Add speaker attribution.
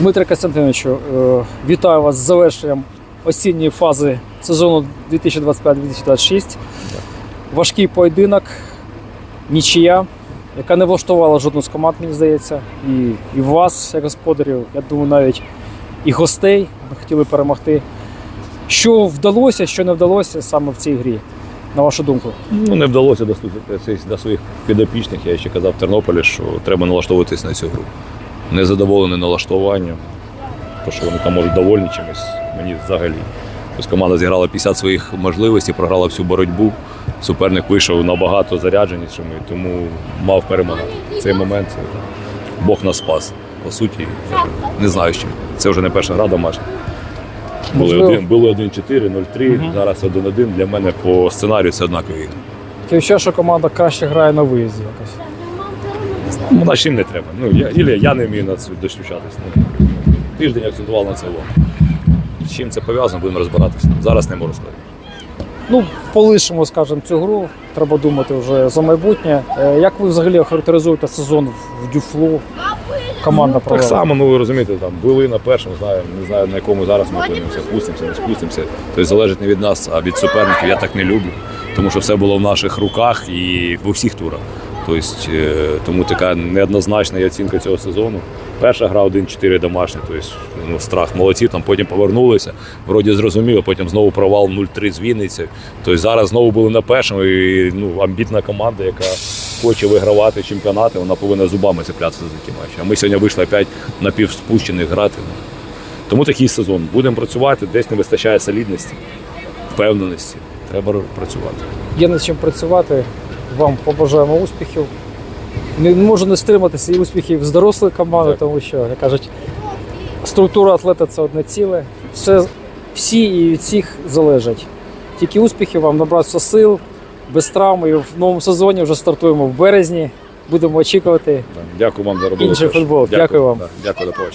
Speaker 1: Дмитре Костянтиновичу, е, вітаю вас з завершенням осінньої фази сезону 2025-2026. Важкий поєдинок, нічия, яка не влаштувала жодну з команд, мені здається. І, і вас, як господарів, я думаю, навіть і гостей ми хотіли перемогти. Що вдалося, що не вдалося саме в цій грі, на вашу думку?
Speaker 2: Ну, не вдалося достукатися до своїх підопічних. Я ще казав в Тернополі, що треба налаштовуватись на цю гру. Незадоволений налаштуванням, то що вони там можуть довольні чимось, мені взагалі. Тобто команда зіграла 50 своїх можливостей, програла всю боротьбу. Суперник вийшов набагато зарядженішим, тому мав перемагати. Цей момент Бог нас спас. По суті, не знаю чим. Це вже не перша гра домашня. Були один, були 1-4, 0-3, зараз 1-1. Для мене по сценарію це однакові.
Speaker 1: Таке відчуття, що команда краще грає на виїзді якось.
Speaker 2: Ну, на чим не треба. Ну, я, Ілі я не вмію на це достучатись. Ну, тиждень акцентував на увагу. З чим це пов'язано, будемо розбиратися. Зараз не можу сказати.
Speaker 1: Ну, полишимо, скажімо, цю гру. Треба думати вже за майбутнє. Е, Як ви взагалі охарактеризуєте сезон в Дюфлу? Команда
Speaker 2: Так само, ну ви розумієте, там були на першому, знаю, не знаю на якому зараз ми опинимося, спустимося, не спустимося. Тобто залежить не від нас, а від суперників. Я так не люблю, тому що все було в наших руках і в усіх турах. Тобто, тому така неоднозначна оцінка цього сезону. Перша гра 1-4 домашня, тобто ну, страх молодці, там потім повернулися. Вроді зрозуміло, потім знову провал 0-3 з Вінниці. Тобто зараз знову були на першому і ну, амбітна команда, яка хоче вигравати чемпіонати, вона повинна зубами цеплятися за такі матчі. А ми сьогодні вийшли опять напівспущених грати. Тому такий сезон. Будемо працювати, десь не вистачає солідності, впевненості. Треба працювати.
Speaker 1: Є над чим працювати. Вам побажаємо успіхів. Не можу не стриматися і успіхів з дорослої команди,
Speaker 2: Так.
Speaker 1: тому що, як кажуть, структура атлета це одне ціле. Все, всі і від всіх залежать. Тільки успіхів вам набратися сил, без травм. І в новому сезоні вже стартуємо в березні. Будемо очікувати.
Speaker 2: Дякую вам за роботу.
Speaker 1: Інший футбол. Дякую вам.
Speaker 2: Дякую, побачення.